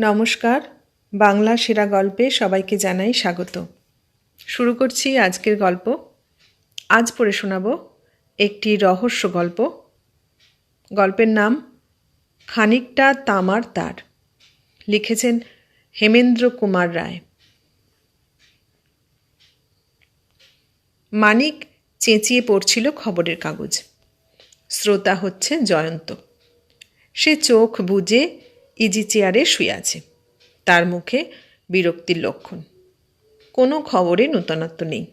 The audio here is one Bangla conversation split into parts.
নমস্কার। বাংলা সেরা গল্পে সবাইকে জানাই স্বাগত। শুরু করছি আজকের গল্প। আজ পড়ে শোনাব একটি রহস্য গল্প। গল্পের নাম, খানিকটা তামার তার। লিখেছেন হেমেন্দ্র কুমার রায়। মানিক চেঁচিয়ে পড়ছিল খবরের কাগজ। শ্রোতা হচ্ছে জয়ন্ত। সে চোখ বুজে ইজি চেয়ারে শুয়ে আছে। তার মুখে বিরক্তির লক্ষণ। কোনো খবরে নূতনত্ব নেই।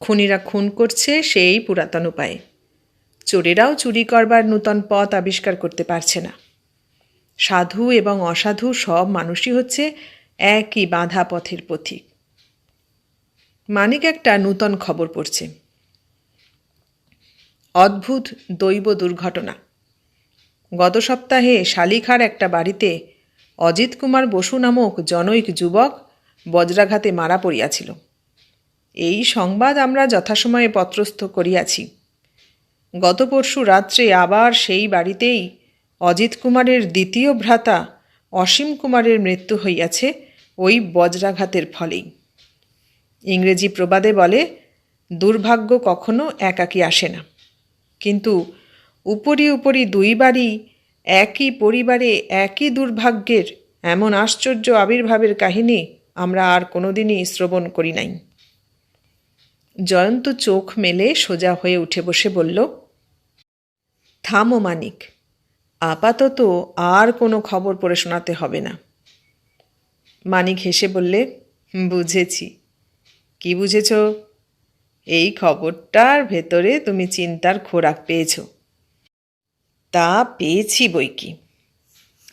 খুনিরা খুন করছে সেই পুরাতন উপায়ে। চোরেরাও চুরি করবার নূতন পথ আবিষ্কার করতে পারছে না। সাধু এবং অসাধু সব মানুষই হচ্ছে একই বাঁধা পথের পথিক। মানিক একটা নূতন খবর পড়ছে। অদ্ভুত দৈব দুর্ঘটনা। গত সপ্তাহে শালিখার একটা বাড়িতে অজিত কুমার বসু নামক জনৈক যুবক বজ্রাঘাতে মারা পড়িয়াছিল। এই সংবাদ আমরা যথাসময়ে পত্রস্থ করিয়াছি। গত পরশু রাত্রে আবার সেই বাড়িতেই অজিত কুমারের দ্বিতীয় ভ্রাতা অসীম কুমারের মৃত্যু হইয়াছে ওই বজ্রাঘাতের ফলেই। ইংরেজি প্রবাদে বলে, দুর্ভাগ্য কখনো একাকী আসে না। কিন্তু উপরি উপরি দুইবারই একই পরিবারে একই দুর্ভাগ্যের এমন আশ্চর্য আবির্ভাবের কাহিনী আমরা আর কোনোদিনই শ্রবণ করি নাই। জয়ন্ত চোখ মেলে সোজা হয়ে উঠে বসে বলল, থামো মানিক, আপাতত আর কোনো খবর পড়ে শোনাতে হবে না। মানিক হেসে বললে, বুঝেছি। কি বুঝেছ? এই খবরটার ভেতরে তুমি চিন্তার খোরাক পেয়েছ। তা পেয়েছি বই কি?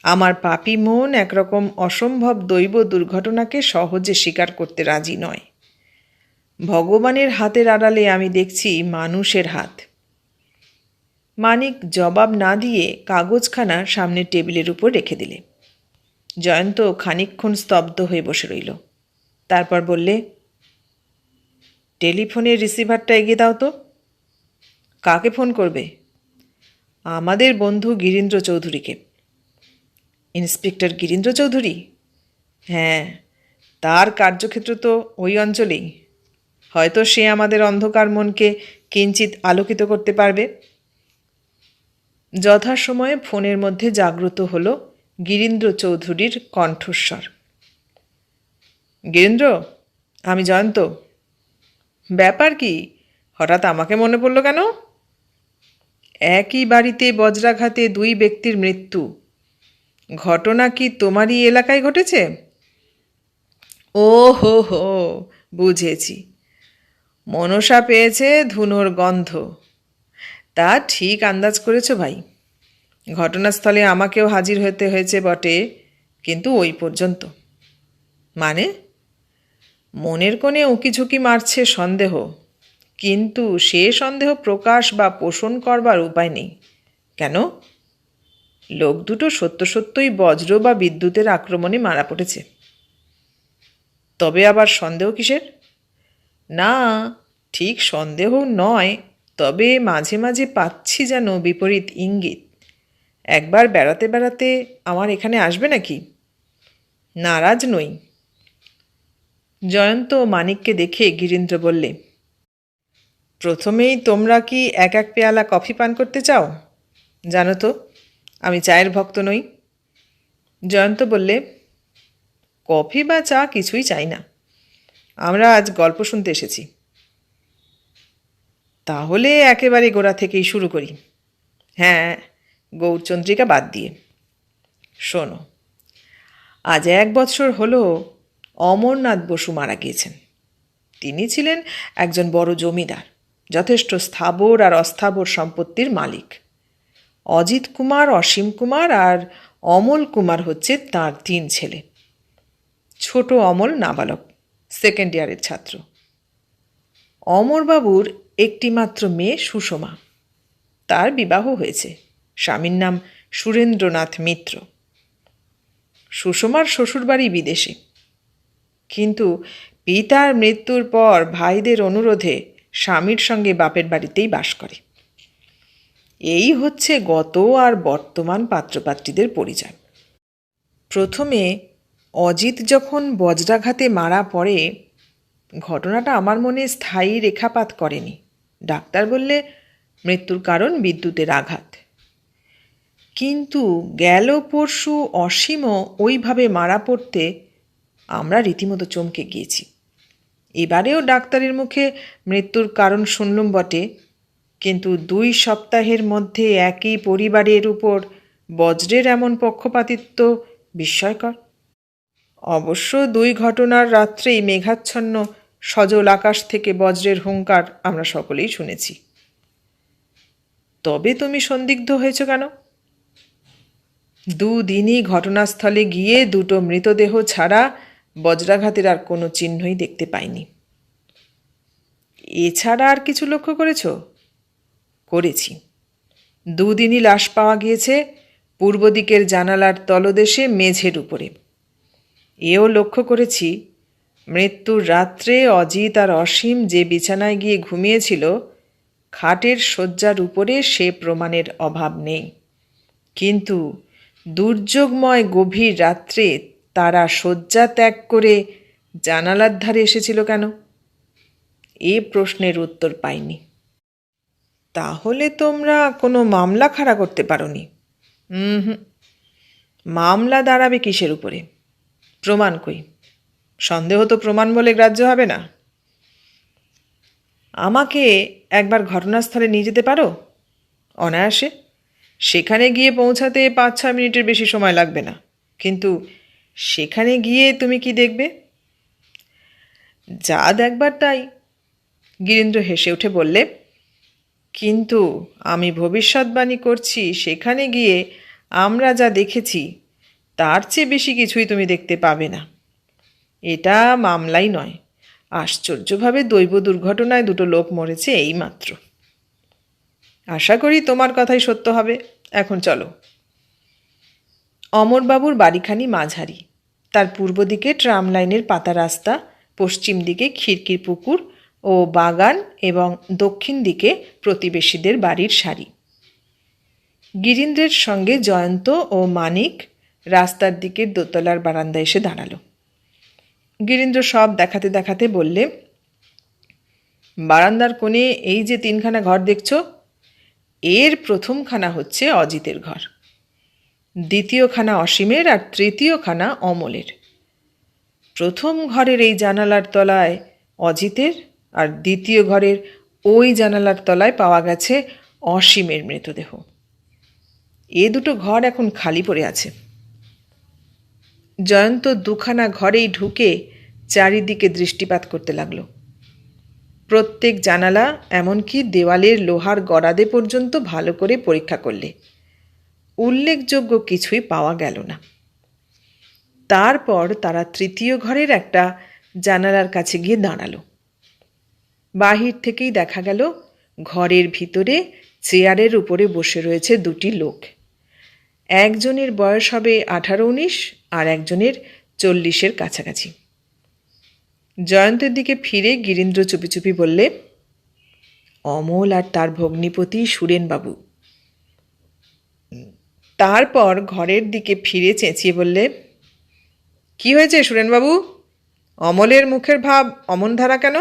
আমার পাপি মন একরকম অসম্ভব দৈব দুর্ঘটনাকে সহজে স্বীকার করতে রাজি নয়। ভগবানের হাতের আড়ালে আমি দেখছি মানুষের হাত। মানিক জবাব না দিয়ে কাগজখানা সামনের টেবিলের উপর রেখে দিলে। জয়ন্ত খানিকক্ষণ স্তব্ধ হয়ে বসে রইল। তারপর বললে, টেলিফোনের রিসিভারটা এগিয়ে দাও তো। কাকে ফোন করবে? আমাদের বন্ধু গিরীন্দ্র চৌধুরীকে। ইন্সপেক্টর গিরীন্দ্র চৌধুরী? হ্যাঁ তার কার্যক্ষেত্র তো ওই অঞ্চলেই। হয়তো সে আমাদের অন্ধকার মনকে কিঞ্চিত আলোকিত করতে পারবে। যথাসময়ে ফোনের মধ্যে জাগ্রত হল গিরীন্দ্র চৌধুরীর কণ্ঠস্বর। গিরীন্দ্র, আমি জয়ন্ত। ব্যাপার কি? হঠাৎ আমাকে মনে পড়ল কেন? একই বাড়িতে বজ্রাঘাতে দুই ব্যক্তির মৃত্যু। ঘটনা কি তোমারই এলাকায় ঘটেছে? ও হো হো, বুঝেছি। মনসা পেয়েছে ধুনোর গন্ধ। তা ঠিক আন্দাজ করেছ ভাই। ঘটনাস্থলে আমাকেও হাজির হতে হয়েছে বটে, কিন্তু ওই পর্যন্ত। মানে? মনের কোণে উঁকিঝুঁকি মারছে সন্দেহ। কিন্তু সে সন্দেহ প্রকাশ বা পোষণ করবার উপায় নেই। কেন? লোক দুটো সত্য সত্যই বজ্র বা বিদ্যুতের আক্রমণে মারা পড়েছে। তবে আবার সন্দেহ কিসের? না, ঠিক সন্দেহ নয়, তবে মাঝে মাঝে পাচ্ছি যেন বিপরীত ইঙ্গিত। একবার বেড়াতে বেড়াতে আমার এখানে আসবে নাকি? নারাজ নই। জয়ন্ত মানিককে দেখে গিরীন্দ্র বললে প্রথমেই তোমরা কি এক এক পেয়ালা কফি পান করতে চাও? জানো তো, আমি চায়ের ভক্ত নই। জয়ন্ত বললে, কফি বা চা কিছুই চাই না। আমরা আজ গল্প শুনতে এসেছি। তাহলে একেবারে গোড়া থেকেই শুরু করি। হ্যাঁ গৌরচন্দ্রিকা বাদ দিয়ে। শোনো, আজ এক বছর হলো অমরনাথ বসু মারা গিয়েছেন। তিনি ছিলেন একজন বড় জমিদার। যথেষ্ট স্থাবর আর অস্থাবর সম্পত্তির মালিক। অজিত কুমার, অসীম কুমার আর অমল কুমার হচ্ছে তার তিন ছেলে। ছোট অমল নাবালক সেকেন্ড ইয়ারের ছাত্র। অমরবাবুর একটিমাত্র মেয়ে সুষমা। তার বিবাহ হয়েছে। স্বামীর নাম সুরেন্দ্রনাথ মিত্র। সুষমার শ্বশুরবাড়ি বিদেশে। কিন্তু পিতার মৃত্যুর পর ভাইদের অনুরোধে স্বামীর সঙ্গে বাপের বাড়িতেই বাস করে। এই হচ্ছে গত আর বর্তমান পাত্রপাত্রীদের পরিচয়। প্রথমে অজিত যখন বজ্রাঘাতে মারা পড়ে, ঘটনাটা আমার মনে স্থায়ী রেখাপাত করেনি। ডাক্তার বললে, মৃত্যুর কারণ বিদ্যুতের আঘাত। কিন্তু গেল পরশু অসীমও ওইভাবে মারা পড়তে আমরা রীতিমতো চমকে গিয়েছি। এবারেও ডাক্তারের মুখে মৃত্যুর কারণ শুনলুম বটে, কিন্তু দুই সপ্তাহের মধ্যে একই পরিবারের উপর বজ্রের এমন পক্ষপাতিত্ব বিস্ময়কর। অবশ্য দুই ঘটনার রাত্রেই মেঘাচ্ছন্ন, সজল আকাশ থেকে বজ্রের হুঙ্কার আমরা সকলেই শুনেছি। তবে তুমি সন্দিগ্ধ হয়েছ কেন? দুদিনই ঘটনাস্থলে গিয়ে দুটো মৃতদেহ ছাড়া বজ্রাঘাতের আর কোনো চিহ্নই দেখতে পাইনি। এছাড়া আর কিছু লক্ষ্য করেছ? করেছি। দুদিনই লাশ পাওয়া গিয়েছে পূর্ব দিকের জানালার তলদেশে মেঝের উপরে। এও লক্ষ্য করেছি, মৃত্যুর রাত্রে অজিত আর অসীম যে বিছানায় গিয়ে ঘুমিয়েছিল, খাটের শয্যার উপরে সে প্রমাণের অভাব নেই। কিন্তু দুর্যোগময় গভীর রাত্রে তারা শয্যা ত্যাগ করে জানালার ধারে এসেছিল কেন? এ প্রশ্নের উত্তর পাইনি। তাহলে তোমরা কোনো মামলা খাড়া করতে পারোনি। হুম। মামলা দাঁড়াবে কিসের উপরে? প্রমাণ কই? সন্দেহ তো প্রমাণ বলে গ্রাহ্য হবে না। আমাকে একবার ঘটনাস্থলে নিয়ে যেতে পারো? অনায়াসে। সেখানে গিয়ে পৌঁছাতে পাঁচ ছয় মিনিটের বেশি সময় লাগবে না। কিন্তু সেখানে গিয়ে তুমি কি দেখবে? যা দেখবার তাই। গিরীন্দ্র হেসে উঠে বললে, কিন্তু আমি ভবিষ্যৎবাণী করছি, সেখানে গিয়ে আমরা যা দেখেছি, তার চেয়ে বেশি কিছুই তুমি দেখতে পাবে না। এটা মামলাই নয়। আশ্চর্যভাবে দৈব দুর্ঘটনায় দুটো লোক মরেছে এইমাত্র। আশা করি তোমার কথাই সত্য হবে। এখন চলো। অমরবাবুর বাড়িখানি মাঝারি। তার পূর্ব দিকে ট্রাম লাইনের পাতা রাস্তা, পশ্চিম দিকে খিড়কির পুকুর ও বাগান এবং দক্ষিণ দিকে প্রতিবেশীদের বাড়ির সারি। গিরিন্দ্রের সঙ্গে জয়ন্ত ও মানিক রাস্তার দিকের দোতলার বারান্দায় এসে দাঁড়াল। গিরিন্দ্র সব দেখাতে দেখাতে বললে, বারান্দার কোণে এই যে তিনখানা ঘর দেখছ, এর প্রথমখানা হচ্ছে অজিতের ঘর। দ্বিতীয়খানা অসীমের আর তৃতীয়খানা অমলের। প্রথম ঘরের এই জানালার তলায় অজিতের আর দ্বিতীয় ঘরের ওই জানালার তলায় পাওয়া গেছে অসীমের মৃতদেহ। এ দুটো ঘর এখন খালি পড়ে আছে। জয়ন্ত দুখানা ঘরেই ঢুকে চারিদিকে দৃষ্টিপাত করতে লাগল। প্রত্যেক জানালা এমনকি দেওয়ালের লোহার গড়াদে পর্যন্ত ভালো করে পরীক্ষা করলে। উল্লেখযোগ্য কিছুই পাওয়া গেল না। তারপর তারা তৃতীয় ঘরের একটা জানালার কাছে গিয়ে দাঁড়াল। বাহির থেকেই দেখা গেল, ঘরের ভিতরে চেয়ারের উপরে বসে রয়েছে দুটি লোক। একজনের বয়স হবে আঠারো উনিশ আর একজনের চল্লিশের কাছাকাছি। জয়ন্তের দিকে ফিরে গিরীন্দ্র চুপি চুপি বললে, অমল আর তার ভগ্নিপতি সুরেনবাবু তারপর ঘরের দিকে ফিরে চেঁচিয়ে বললে, কি হয়েছে সুরেনবাবু? অমলের মুখের ভাব অমন ধারা কেন?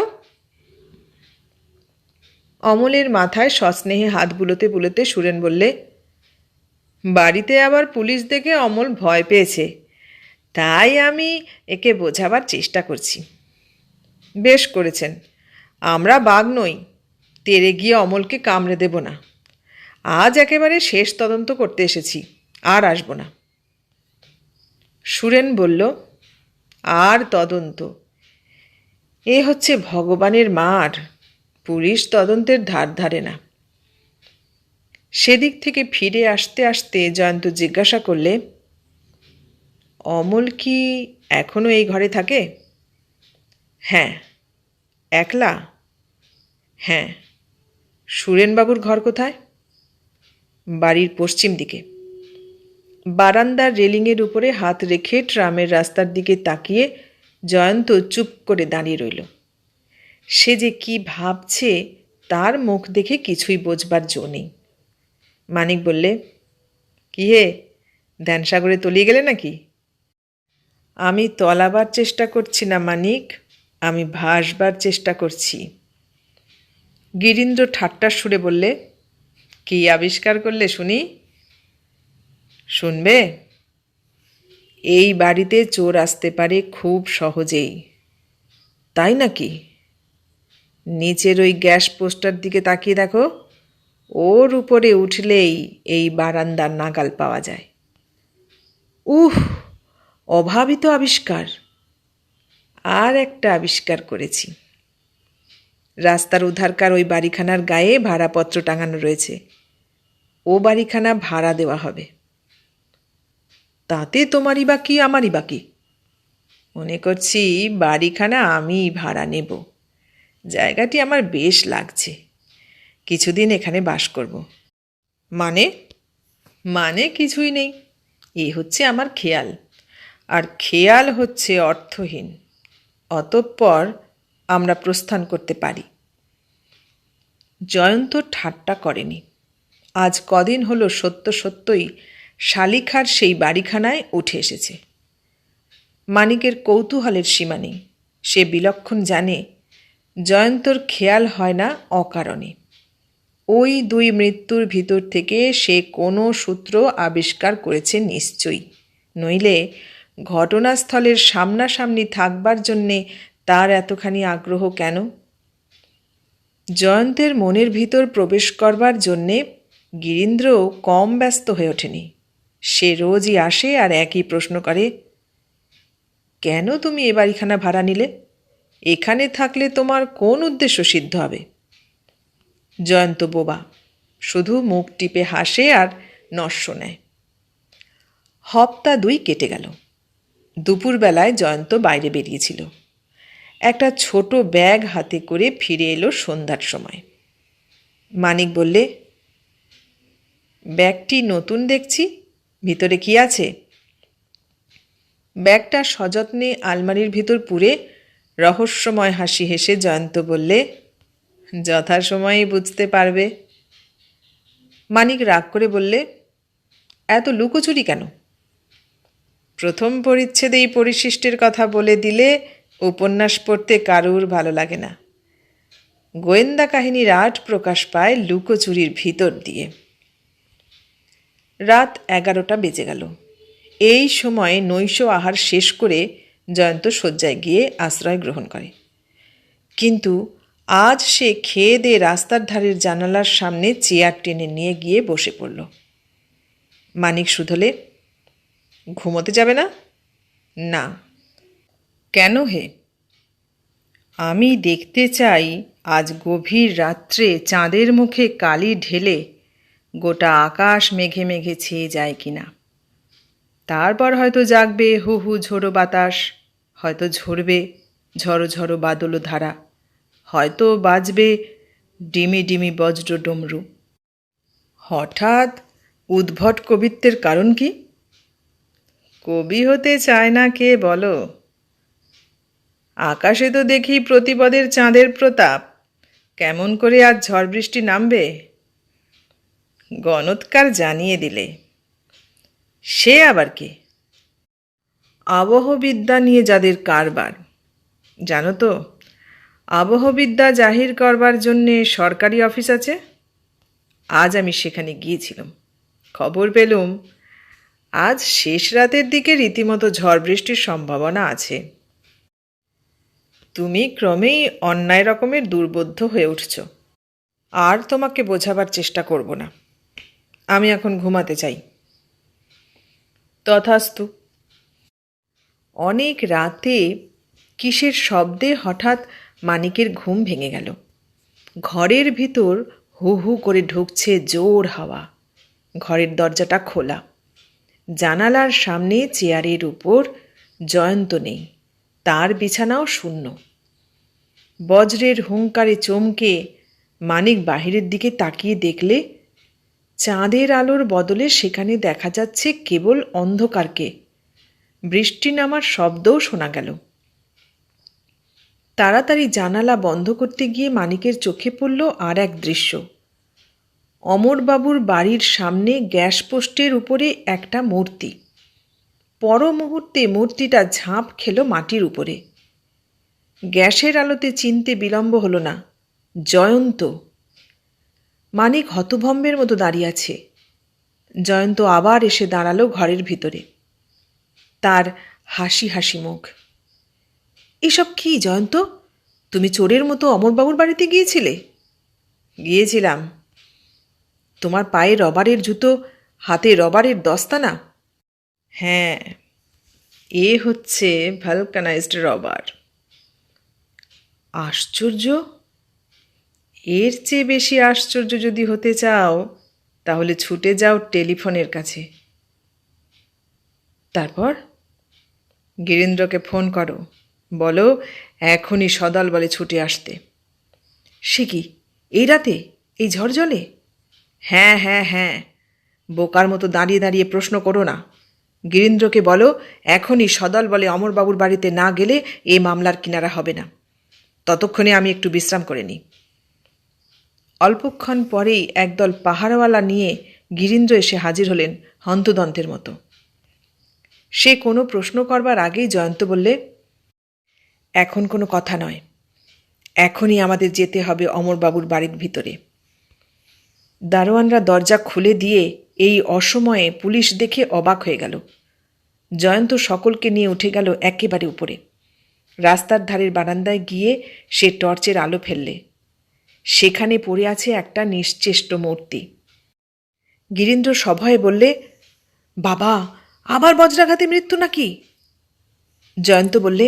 অমলের মাথায় সস্নেহে হাত বুলোতে বুলোতে সুরেন বললে, বাড়িতে আবার পুলিশ দেখে অমল ভয় পেয়েছে। তাই আমি একে বোঝাবার চেষ্টা করছি। বেশ করেছেন। আমরা বাঘ নই। তেরে গিয়ে অমলকে কামড়ে দেব না। আজ একেবারে শেষ তদন্ত করতে এসেছি, আর আসব না। সুরেন বলল, আর তদন্ত? এ হচ্ছে ভগবানের মার, পুলিশ তদন্তের ধার ধারে না। সেদিক থেকে ফিরে আসতে আসতে জয়ন্ত জিজ্ঞাসা করলে, অমল কি এখনও এই ঘরে থাকে? হ্যাঁ একলা। হ্যাঁ সুরেনবাবুর ঘর কোথায়? বাড়ির পশ্চিম দিকে। বারান্দার রেলিংয়ের উপরে হাত রেখে ট্রামের রাস্তার দিকে তাকিয়ে জয়ন্ত চুপ করে দাঁড়িয়ে রইল। সে যে কি ভাবছে, তার মুখ দেখে কিছুই বোঝবার জো নেই। মানিক বললে, কি হে, ধ্যানসাগরে তলিয়ে গেলে নাকি? আমি তলাবার চেষ্টা করছি না মানিক, আমি ভাসবার চেষ্টা করছি। গিরীন্দ্র ঠাট্টার সুরে বললে কি আবিষ্কার করলে শুনি? শুনবে? এই বাড়িতে চোর আসতে পারে খুব সহজেই। তাই নাকি? নিচের ওই গ্যাস পোস্টার দিকে তাকিয়ে দেখো, ওর উপরে উঠলেই এই বারান্দার নাগাল পাওয়া যায়। উহ, অভাবিত আবিষ্কার। আর একটা আবিষ্কার করেছি। রাস্তার উধারকার ওই বাড়িখানার গায়ে ভাড়াপত্র টাঙানো রয়েছে। ও বাড়িখানা ভাড়া দেওয়া হবে। তাতে তোমারই বা কি, আমারই বা কি? মনে করছি বাড়িখানা আমি ভাড়া নেব। জায়গাটি আমার বেশ লাগছে। কিছুদিন এখানে বাস করব। মানে? মানে কিছুই নেই। এ হচ্ছে আমার খেয়াল। আর খেয়াল হচ্ছে অর্থহীন। অতঃপর আমরা প্রস্থান করতে পারি। জয়ন্ত ঠাট্টা করেনি। আজ কদিন হলো সত্য সত্যই শালিখার সেই বাড়িখানায় উঠে এসেছে। মানিকের কৌতূহলের সীমা নেই। সে বিলক্ষণ জানে, জয়ন্তর খেয়াল হয় না অকারণে। ওই দুই মৃত্যুর ভিতর থেকে সে কোনো সূত্র আবিষ্কার করেছে নিশ্চয়ই। নইলে ঘটনাস্থলের সামনাসামনি থাকবার জন্যে তার এতখানি আগ্রহ কেন? জয়ন্তের মনের ভিতর প্রবেশ করবার জন্যে গিরীন্দ্র কম ব্যস্ত হয়ে ওঠেনি। সে রোজই আসে আর একই প্রশ্ন করে, কেন তুমি এ বাড়িখানা ভাড়া নিলে? এখানে থাকলে তোমার কোন উদ্দেশ্য সিদ্ধ হবে? জয়ন্ত বোবা শুধু মুখ টিপে হাসে আর নস্য নেয়। হপ্তা দুই কেটে গেল। দুপুরবেলায় জয়ন্ত বাইরে বেরিয়েছিল। একটা ছোট ব্যাগ হাতে করে ফিরে এলো সন্ধ্যার সময়। মানিক বললে ব্যাগটি নতুন দেখছি, ভিতরে কি আছে? ব্যাগটা সযত্নে আলমারির ভিতর পুরে রহস্যময় হাসি হেসে জয়ন্ত বললে যথাসময়েই বুঝতে পারবে। মানিক রাগ করে বললে, এত লুকোচুরি কেন? প্রথম পরিচ্ছেদে এই পরিশিষ্টের কথা বলে দিলে উপন্যাস পড়তে কারুর ভালো লাগে না। গোয়েন্দা কাহিনীর আট প্রকাশ পায় লুকোচুরির ভিতর দিয়ে। রাত এগারোটা বেজে গেল। এই সময় নৈশ আহার শেষ করে জয়ন্ত শয্যায় গিয়ে আশ্রয় গ্রহণ করে। কিন্তু আজ সে খেয়ে দিয়ে রাস্তার ধারের জানালার সামনে চেয়ার টেনে নিয়ে গিয়ে বসে পড়ল। মানিক শুধলে ঘুমোতে যাবে না? না। কেন হে? আমি দেখতে চাই আজ গভীর রাত্রে চাঁদের মুখে কালি ঢেলে গোটা আকাশ মেঘে মেঘে ছেয়ে যায় কিনা। তারপর হয়তো জাগবে হু হু ঝোড়ো বাতাস, হয়তো ঝরবে ঝড়ো ঝড়ো বাদল ধারা, হয়তো বাজবে ডিমি ডিমি বজ্র ডমরু। হঠাৎ উদ্ভট কবিত্বের কারণ কি? কবি হতে চায় না কে বলো? আকাশে তো দেখি প্রতিপদের চাঁদের প্রতাপ, কেমন করে আজ ঝড় বৃষ্টি নামবে? গণৎকার জানিয়ে দিলে। সে আবার কে? আবহবিদ্যা নিয়ে যাদের কারবার। জানো তো, আবহবিদ্যা জাহির করবার জন্যে সরকারি অফিস আছে? আজ আমি সেখানে গিয়েছিলাম। খবর পেলুম, আজ শেষ রাতের দিকে রীতিমতো ঝড় বৃষ্টির সম্ভাবনা আছে। তুমি ক্রমেই অন্যায় রকমের দুর্বোধ্য হয়ে উঠছ। আর তোমাকে বোঝাবার চেষ্টা করব না। আমি এখন ঘুমাতে চাই। তথাস্তু। অনেক রাতে কিসের শব্দে হঠাৎ মানিকের ঘুম ভেঙে গেল। ঘরের ভিতর হু হু করে ঢুকছে জোর হাওয়া। ঘরের দরজাটা খোলা। জানালার সামনে চেয়ারের উপর জয়ন্ত নেই। তার বিছানাও শূন্য। বজ্রের হুঙ্কারে চমকে মানিক বাহিরের দিকে তাকিয়ে দেখলে চাঁদের আলোর বদলে সেখানে দেখা যাচ্ছে কেবল অন্ধকারকে। বৃষ্টি নামার শব্দও শোনা গেল। তাড়াতাড়ি জানালা বন্ধ করতে গিয়ে মানিকের চোখে পড়ল আর এক দৃশ্য। অমরবাবুর বাড়ির সামনে গ্যাস পোস্টের উপরে একটা মূর্তি। পর মুহূর্তে মূর্তিটা ঝাঁপ খেল মাটির উপরে। গ্যাসের আলোতে চিনতে বিলম্ব হলো না। জয়ন্ত। মানিক হতভম্বের মতো দাঁড়িয়ে আছে। জয়ন্ত আবার এসে দাঁড়াল ঘরের ভিতরে। তার হাসি হাসি মুখ। এসব কি জয়ন্ত? তুমি চোরের মতো অমরবাবুর বাড়িতে গিয়েছিলে? গিয়েছিলাম। তোমার পায়ে রবারের জুতো, হাতে রবারের দস্তানা? হ্যাঁ এ হচ্ছে ভালকানাইজড রবার। আশ্চর্য! এর চেয়ে বেশি আশ্চর্য যদি হতে চাও, তাহলে ছুটে যাও টেলিফোনের কাছে। তারপর গিরীন্দ্রকে ফোন করো। বলো, এখনই সদল বলে ছুটে আসতে। সে কি, এই রাতে? এই ঝড় জলে হ্যাঁ হ্যাঁ হ্যাঁ। বোকার মতো দাঁড়িয়ে দাঁড়িয়ে প্রশ্ন করো না। গিরীন্দ্রকে বলো, এখনই সদল বলে অমরবাবুর বাড়িতে না গেলে এ মামলার কিনারা হবে না। ততক্ষণে আমি একটু বিশ্রাম করে নিই। অল্পক্ষণ পরেই একদল পাহাড়ওয়ালা নিয়ে গিরীন্দ্র এসে হাজির হলেন হন্তদন্তের মতো। সে কোনো প্রশ্ন করবার আগেই জয়ন্ত বললে, এখন কোনো কথা নয়। এখনই আমাদের যেতে হবে অমরবাবুর বাড়ির ভিতরে। দারোয়ানরা দরজা খুলে দিয়ে এই অসময়ে পুলিশ দেখে অবাক হয়ে গেল। জয়ন্ত সকলকে নিয়ে উঠে গেল একেবারে উপরে। রাস্তার ধারের বারান্দায় গিয়ে সে টর্চের আলো ফেললে। সেখানে পড়ে আছে একটা নিশ্চেষ্ট মূর্তি। গিরীন্দ্র সভয়ে বললে, বাবা, আবার বজ্রাঘাতে মৃত্যু নাকি? জয়ন্ত বললে,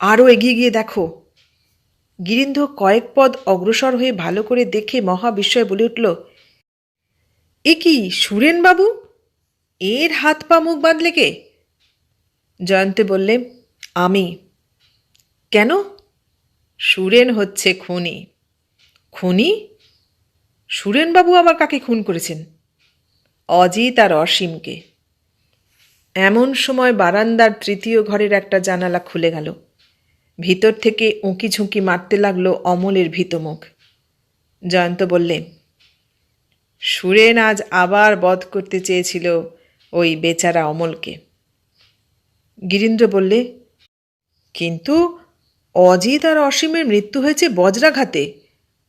আরও এগিয়ে গিয়ে দেখো। গিরীন্দ্র কয়েক পদ অগ্রসর হয়ে ভালো করে দেখে মহা বিস্ময়ে বলে উঠল, এ কি সুরেনবাবু এর হাত পা মুখ বাঁধলে কে? জয়ন্তে বললে, আমি। কেন? সুরেন হচ্ছে খুনি। খুনি? সুরেনবাবু আবার কাকে খুন করেছেন? অজিত আর অসীমকে। এমন সময় বারান্দার তৃতীয় ঘরের একটা জানালা খুলে গেল। ভিতর থেকে উঁকি ঝুঁকি মারতে লাগল অমলের ভীতমুখ। জয়ন্ত বললে, সুরেন আজ আবার বধ করতে চেয়েছিল ওই বেচারা অমলকে। গিরীন্দ্র বললে, কিন্তু অজিত আর অসীমের মৃত্যু হয়েছে বজ্রাঘাতে।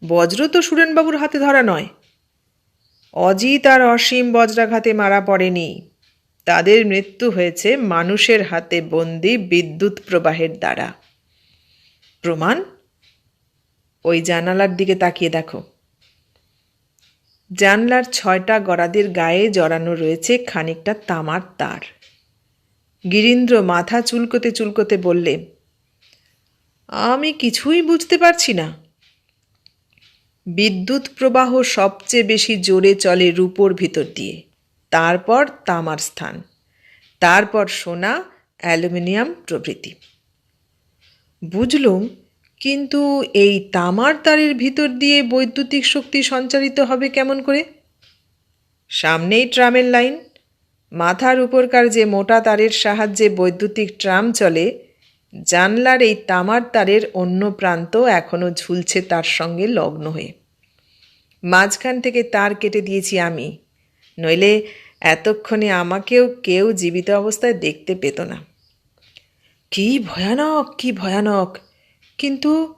বজ্র তো সুরেনবাবুর হাতে ধরা নয়। অজিত আর অসীম বজ্রাঘাতে মারা পড়েনি। তাদের মৃত্যু হয়েছে মানুষের হাতে বন্দি বিদ্যুৎ প্রবাহের দ্বারা। প্রমাণ? ওই জানালার দিকে তাকিয়ে দেখো। জানলার ছয়টা গড়াদের গায়ে জড়ানো রয়েছে খানিকটা তামার তার। গিরীন্দ্র মাথা চুলকোতে চুলকোতে বললে, আমি কিছুই বুঝতে পারছি না। বিদ্যুৎ প্রবাহ সবচেয়ে বেশি জোরে চলে রূপোর ভিতর দিয়ে। তারপর তামার স্থান। তারপর সোনা, অ্যালুমিনিয়াম প্রভৃতি। বুঝলুম, কিন্তু এই তামার তারের ভিতর দিয়ে বৈদ্যুতিক শক্তি সঞ্চারিত হবে কেমন করে? সামনেই ট্রামের লাইন। মাথার উপরকার যে মোটা তারের সাহায্যে বৈদ্যুতিক ট্রাম চলে জানলার এই তামার তারের অন্য প্রান্ত এখনও ঝুলছে তার সঙ্গে লগ্ন হয়ে। মাঝখান থেকে তার কেটে দিয়েছি আমি, নইলে এতক্ষণে আমাকেও কেউ জীবিত অবস্থায় দেখতে পেত না। কি ভয়ানক কি ভয়ানক, কিন্তু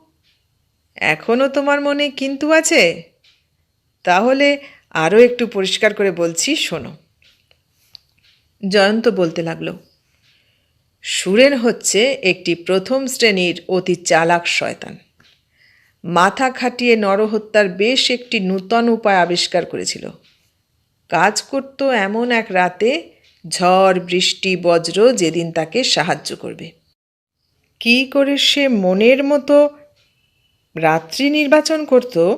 এখনও তোমার মনে কিন্তু আছে? তাহলে আরও একটু পরিষ্কার করে বলছি, শোনো। জয়ন্ত বলতে লাগল সুরেন হচ্ছে একটি প্রথম শ্রেণির অতি চালাক শয়তান। মাথা খাটিয়ে নরহত্যার বেশ একটি নূতন উপায় আবিষ্কার করেছিল। কাজ করত এমন এক রাতে ঝড়, বৃষ্টি, বজ্র যেদিন তাকে সাহায্য করবে। কি করে সে মনের মতো রাত্রি নির্বাচন করত,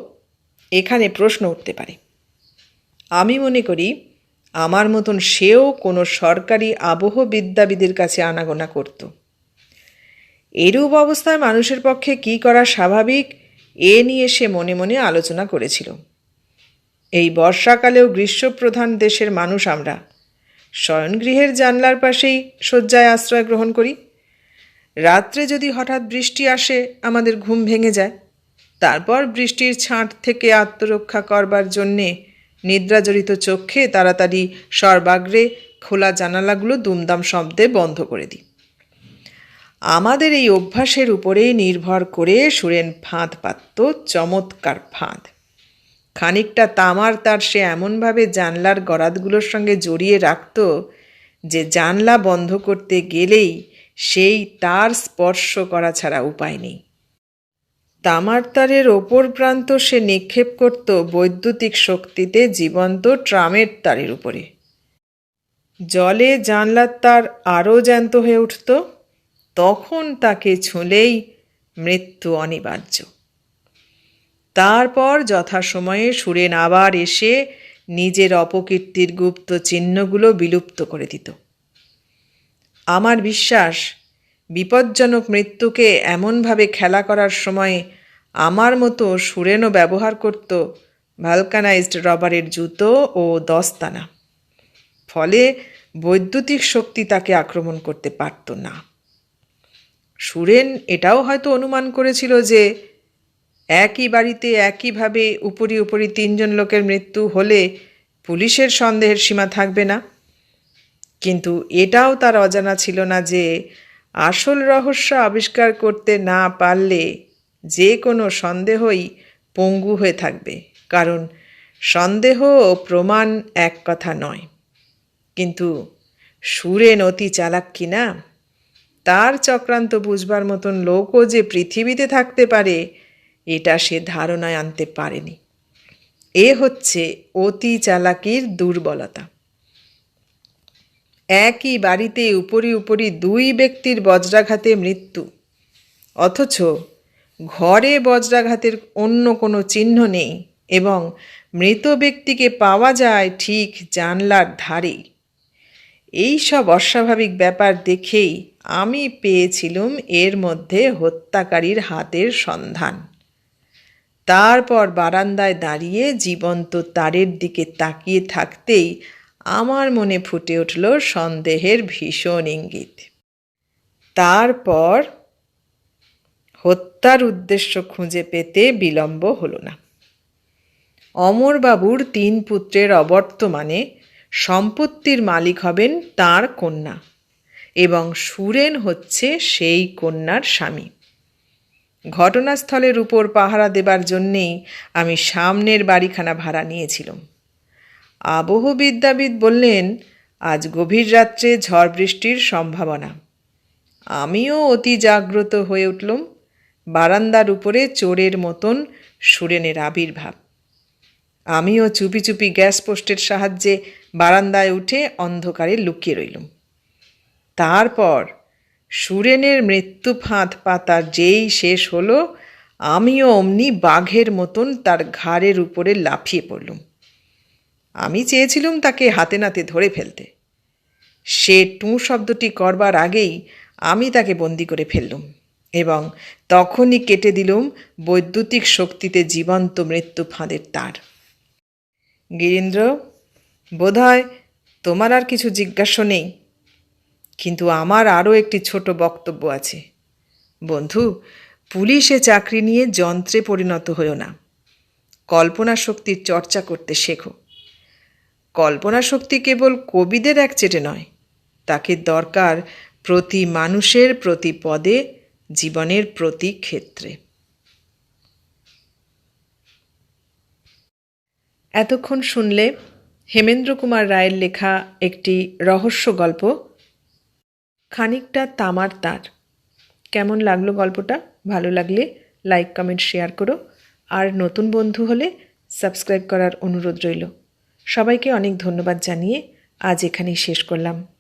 এখানে প্রশ্ন উঠতে পারে। আমি মনে করি আমার মতন সেও কোনো সরকারি আবহবিদ্যাবিদের কাছে আনাগোনা করত। এরূপ অবস্থায় মানুষের পক্ষে কি করা স্বাভাবিক, এ নিয়ে সে মনে মনে আলোচনা করেছিল। এই বর্ষাকালেও গ্রীষ্মপ্রধান দেশের মানুষ আমরা। শয়নগৃহের জানলার পাশেই শয্যায় আশ্রয় গ্রহণ করি। রাত্রে যদি হঠাৎ বৃষ্টি আসে, আমাদের ঘুম ভেঙে যায়। তারপর বৃষ্টির ছাঁট থেকে আত্মরক্ষা করবার জন্যে নিদ্রাজড়িত চক্ষে তাড়াতাড়ি সর্বাগ্রে খোলা জানালাগুলো দুমদাম শব্দে বন্ধ করে দিই। আমাদের এই অভ্যাসের উপরেই নির্ভর করে সুরেন ফাঁদ পাতত, চমৎকার ফাঁদ। খানিকটা তামার তার সে এমনভাবে জানলার গরাদগুলোর সঙ্গে জড়িয়ে রাখত যে জানলা বন্ধ করতে গেলেই সেই তার স্পর্শ করা ছাড়া উপায় নেই। তামার তারের ওপর প্রান্ত সে নিক্ষেপ করত বৈদ্যুতিক শক্তিতে জীবন্ত ট্রামের তারের উপরে। জলে জানলার তার আরও জ্যান্ত হয়ে উঠত, তখন তাকে ছুঁলেই মৃত্যু অনিবার্য। তারপর যথাসময়ে সুরেন আবার এসে নিজের অপকীর্তির গুপ্ত চিহ্নগুলো বিলুপ্ত করে দিত। আমার বিশ্বাস, বিপজ্জনক মৃত্যুকে এমনভাবে খেলা করার সময় আমার মতো সুরেনও ব্যবহার করত ভালকানাইজড রবারের জুতো ও দস্তানা। ফলে বৈদ্যুতিক শক্তি তাকে আক্রমণ করতে পারত না। সুরেন এটাও হয়তো অনুমান করেছিল যে একই বাড়িতে একইভাবে উপরি উপরি তিনজন লোকের মৃত্যু হলে পুলিশের সন্দেহের সীমা থাকবে না। কিন্তু এটাও তার অজানা ছিল না যে আসল রহস্য আবিষ্কার করতে না পারলে যে কোনো সন্দেহই পঙ্গু হয়ে থাকবে, কারণ সন্দেহ ও প্রমাণ এক কথা নয়। কিন্তু সুরেন অতি চালাক কিনা? তার চক্রান্ত বুঝবার মতন লোকও যে পৃথিবীতে থাকতে পারে, এটা সে ধারণায় আনতে পারেনি। এ হচ্ছে অতি চালাকির দুর্বলতা। একই বাড়িতে উপরি উপরি দুই ব্যক্তির বজ্রাঘাতে মৃত্যু, অথচ ঘরে বজ্রাঘাতের অন্য কোনো চিহ্ন নেই এবং মৃত ব্যক্তিকে পাওয়া যায় ঠিক জানলার ধারে। এই সব অস্বাভাবিক ব্যাপার দেখেই আমি পেয়েছিলুম এর মধ্যে হত্যাকারীর হাতের সন্ধান। তারপর বারান্দায় দাঁড়িয়ে জীবন্ত তারের দিকে তাকিয়ে থাকতেই আমার মনে ফুটে উঠল সন্দেহের ভীষণ ইঙ্গিত। তারপর হত্যার উদ্দেশ্য খুঁজে পেতে বিলম্ব হলো না। অমরবাবুর তিন পুত্রের অবর্তমানে সম্পত্তির মালিক হবেন তার কন্যা এবং সুরেন হচ্ছে সেই কন্যার স্বামী। ঘটনাস্থলের উপর পাহারা দেবার জন্যেই আমি সামনের বাড়িখানা ভাড়া নিয়েছিলাম। আবহবিদ্যাবিদ বললেন, আজ গভীর রাত্রে ঝড় বৃষ্টির সম্ভাবনা। আমিও অতি জাগ্রত হয়ে উঠলুম। বারান্দার উপরে চোরের মতন সুরেনের আবির্ভাব। আমিও চুপি চুপি গ্যাস পোস্টের সাহায্যে বারান্দায় উঠে অন্ধকারে লুকিয়ে রইলুম। তারপর সুরেনের মৃত্যু ফাঁদ পাতা যেই শেষ হলো, আমিও অমনি বাঘের মতন তার ঘাড়ের উপরে লাফিয়ে পড়লুম। আমি চেয়েছিলুম তাকে হাতে নাতে ধরে ফেলতে। সে টু শব্দটি করবার আগেই আমি তাকে বন্দি করে ফেললুম। এবং তখনই কেটে দিলুম বৈদ্যুতিক শক্তিতে জীবন্ত মৃত্যু ফাঁদের তার। গিরীন্দ্র, বোধহয় তোমার আর কিছু জিজ্ঞাসা নেই, কিন্তু আমার আরও একটি ছোট বক্তব্য আছে। বন্ধু, পুলিশে চাকরি নিয়ে যন্ত্রে পরিণত হয়েও না। কল্পনা শক্তির চর্চা করতে শেখো। কল্পনা শক্তি কেবল কবিদের এক চেটে নয়, তাকে দরকার প্রতি মানুষের প্রতি পদে জীবনের প্রতি ক্ষেত্রে। এতক্ষণ শুনলে হেমেন্দ্র কুমার রায়ের লেখা একটি রহস্য গল্প, খানিকটা তামার তার। কেমন লাগল গল্পটা? ভালো লাগলে লাইক, কমেন্ট, শেয়ার করো। আর নতুন বন্ধু হলে সাবস্ক্রাইব করার অনুরোধ রইল। সবাইকে অনেক ধন্যবাদ জানিয়ে আজ এখানেই শেষ করলাম।